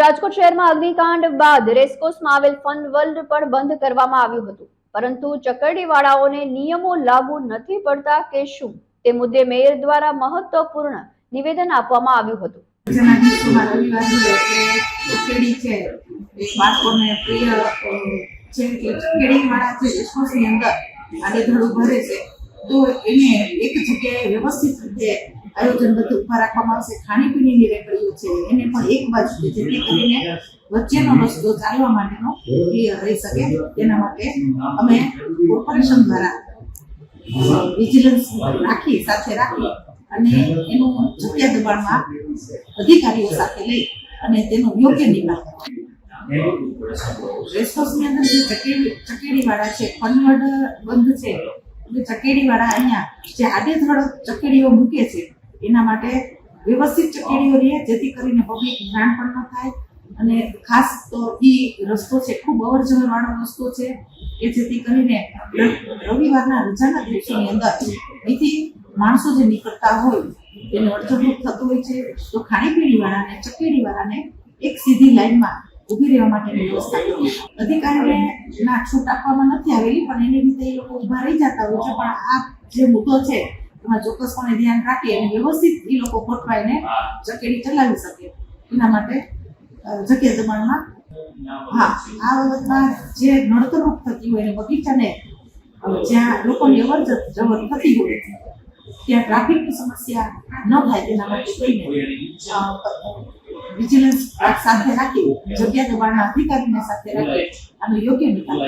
રાજકોટ શહેરમાં અગ્નિકાંડ બાદ રેસકોર્સમાં આવેલ ફન વર્લ્ડ પણ બંધ કરવામાં આવ્યું હતું. પરંતુ ચકરડીવાળાઓને નિયમો લાગુ નથી પડતા કે શું? તે મુદ્દે મેયર દ્વારા મહત્વપૂર્ણ નિવેદન આપવામાં આવ્યું હતું. તો એને એક જગ્યાએ વ્યવસ્થિત રીતે આયોજનબદ્ધ ઊભા રાખવામાં આવશે, ખાણીપીણીની રેકડીઓ છે, એને પણ એક બાજુ જેથી કરીને વચ્ચેનો રસ્તો ચાલવા માટેનો ક્લિયર રહી શકે. તેના માટે અમે કોર્પોરેશન દ્વારા વિજિલન્સ રાખી, સાથે રાખી અને એનું જગ્યા દબાણમાં અધિકારીઓ સાથે લઈ અને તેનો યોગ્ય નિકાલ રેસકોર્સની અંદર જે ચકેડી, ચકેડીવાળા છે કન્વર્ટ બંધ છે એટલે ચકેડીવાળા અહીંયા જે આડેધડ ચકેડીઓ મૂકે છે એના માટે વ્યવસ્થિત ચકેડીઓ રહે, જેથી કરીને પબ્લિક હેરાન પણ ન થાય. અને ખાસ તો ઈ રસ્તો છે, ખૂબ અવર જવર વાળો રસ્તો છે, કે જેથી કરીને રવિવારના રજાના દિવસોની અંદર અહીંથી માણસો જે નીકળતા હોય, તેને અડચણરૂપ થતું હોય છે, તો ખાણીપીણી વાળાને ચકેડી વાળાને એક સીધી લાઈનમાં ઊભી રહેવા માટેની વ્યવસ્થા અધિકારીને ના છૂટ આપવામાં નથી આવેલી, પણ એની રીતે એ લોકો ઊભા રહી જતા હોય છે, પણ આ જે મુદ્દો છે એમાં ચોક્કસપણે ધ્યાન રાખી અને વ્યવસ્થિત એ લોકો ગોઠવાઈને ચકેડી ચલાવી શકે એના માટે જગ્યા જમાણમાં હા આ બાબતમાં જે નડતરૂપ થતી હોય એને બગીચાને જ્યાં લોકોની અવર જવર થતી હોય ત્યાં ટ્રાફિકની સમસ્યા ન થાય તેના માટે થઈને વિજિલન્સ સાથે રાખી જગ્યા દબાણના અધિકારીને સાથે રાખી અને યોગ્ય નિકાલ.